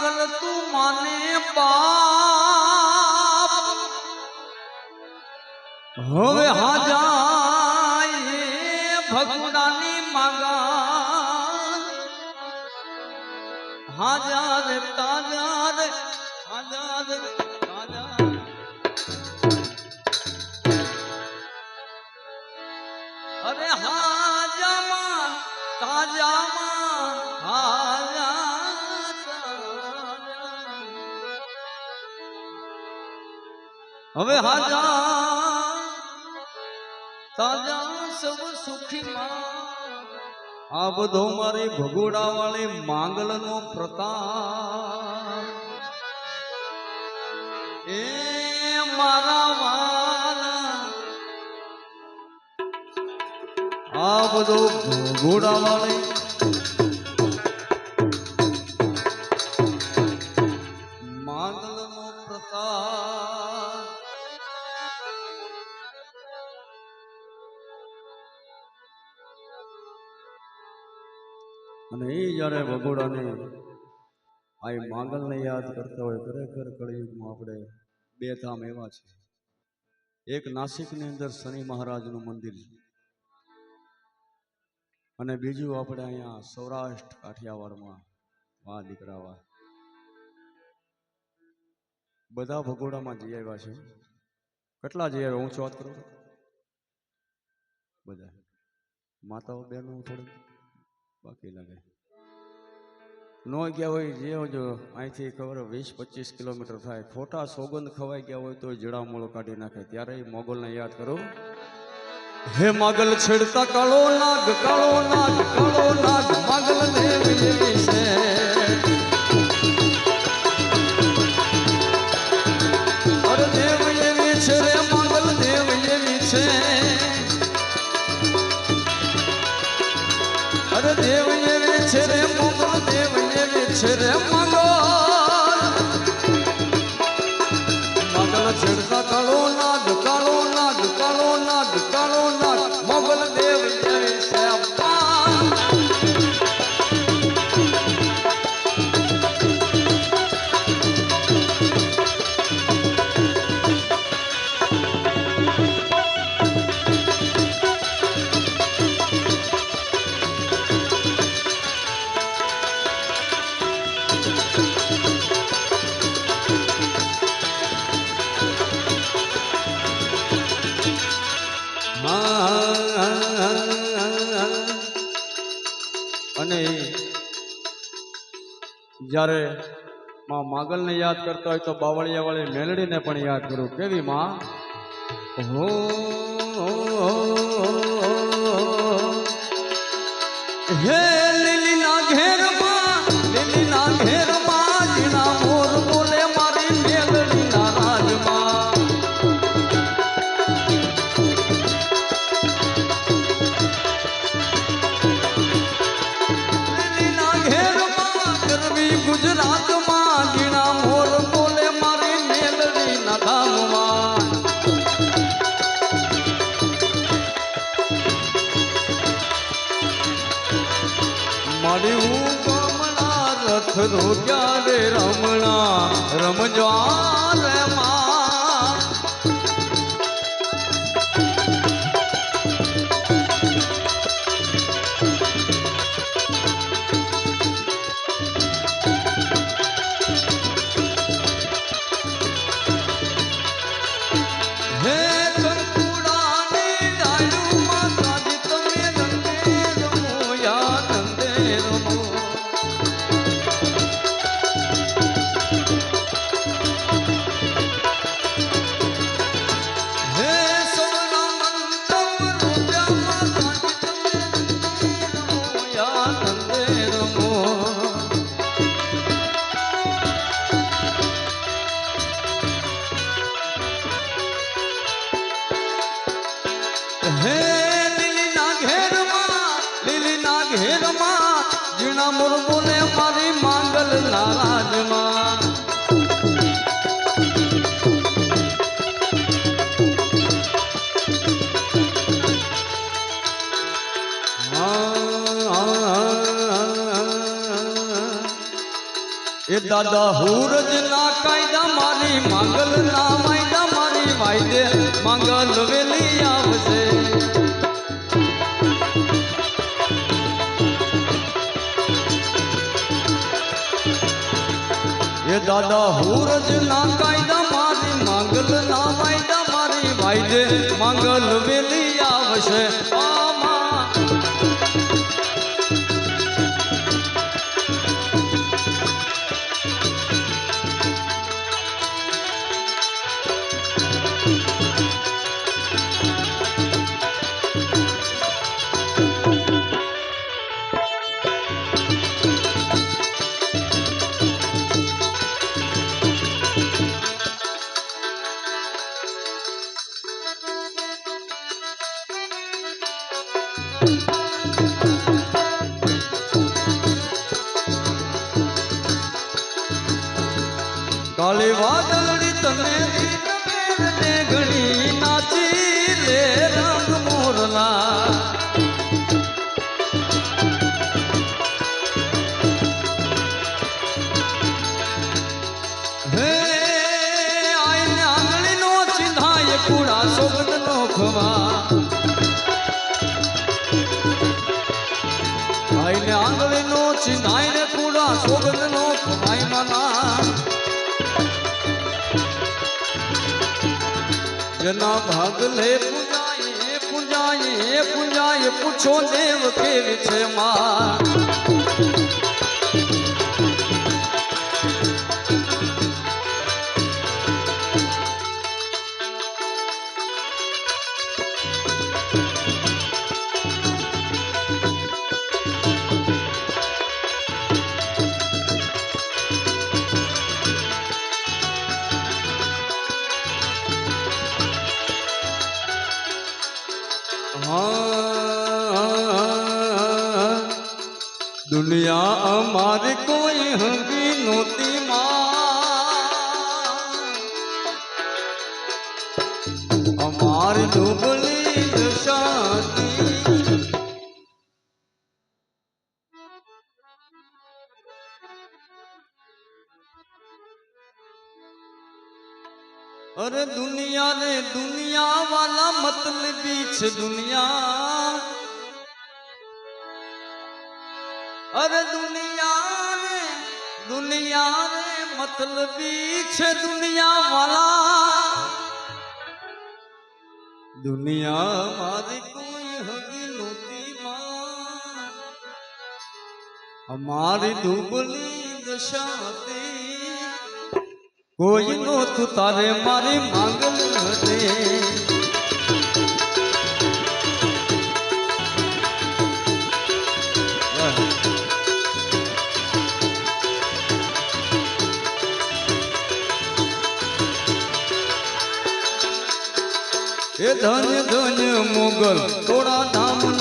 હે મારી માગલ તું માને બાપ હવે હાજાય ભગુડાની માગા હાજાર તાજાર હાજાર તાજાર અરે હાજામાં તાજામાં હાજા હવે હાજા, તાજા સબ સુખીમાં. આ બધો મારી ભગોડા વાળી માંગલનો પ્રતાપ. એ મારા વાલા. આ બધો ભગોડા વાળી અને એ જ્યારે ભગોડાને આ એ માંગલને યાદ કરતા હોય, ખરેખર કળિયુગમાં આપણે બે ધામ એવા છે. એક નાસિકની અંદર શનિ મહારાજનું મંદિર છે અને બીજું આપણે અહીંયા સૌરાષ્ટ્ર કાઠિયાવાડમાં વાહ દીકરા વાહ બધા ભગોડામાં જઈ આવ્યા છે. કેટલા જઈ આવ્યા? હું વાત કરું બધા. માતાઓ બહેનો થોડી. બાકી લાગે. નો ગયા હોય જે જો અહીંથી ખબર વીસ પચીસ કિલોમીટર થાય. ખોટા સોગંદ ખવાઈ ગયા હોય તો જડામૂળો કાઢી નાખે. ત્યારે એ મોગલને યાદ કરો. હે માગલ, છેડતા કાળો નાગ કાળો નાગ કાળો નાગ માગલ દેવ છે. જ્યારે માં માગલને યાદ કરતા હોય તો બાવળિયા વાળી મેલડીને પણ યાદ કરું. કેવી માં? હો. હે રે રમણા રમજવા ગીતા મુર્મુને મારી માંગલ નારાજમાં. એ દાદા હુરજ ના કાયદા મારી માંગલ ના માયદા મારી વાયદે માંગલ વેલી આવશે. દાદા હુરજ ના કાયદા મારી માંગલ ના વાયદા મારી વાયદે માંગલ વેલી આવશે. આમાં આઈને આંગળીનો ચિંધાય ને કુડા સોગંદનો ખવાય મના જેના ભાગલે પૂજાય પૂજાય પૂજાય પૂછો દેવ કેવી છે માં. દુનિયા અમારી કોઈ હંગી નહોતી માં. અમારી ડૂબલી અરે દુનિયા રે દુનિયા વાલા મતલબી છે દુનિયા. અરે દુનિયા રે દુનિયા રે મતલબી છે દુનિયા વાલા. દુનિયા મારી કોઈ હગી નહોતી માં. અમારી દુબળી દશાતી કોઈ નો તું તારે મારી માંગ દે એ ધન્ય ધન્ય મોગલ થોડા ધામ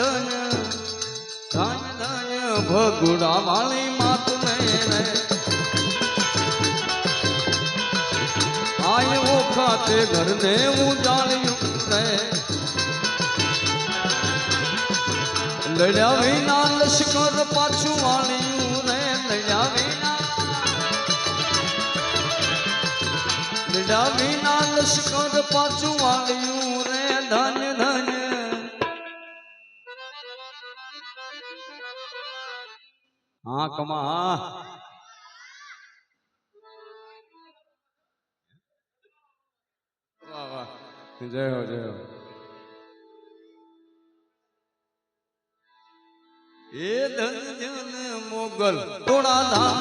ધન્ય ધન્ય ધન્ય ભગુડા વાળી માત ને રે આયો ખાતે ઘરને જાણ્યું રે લડ્યા વિના લશ્કર પાછું વાળ્યું રે લડ્યા વિના લડ્યા વિના લશ્કર પાછું વાળ્યું હા કમા હા. વાહ વાહ. જય હો જય હો. એ ધન મોગલ થોડા ધામ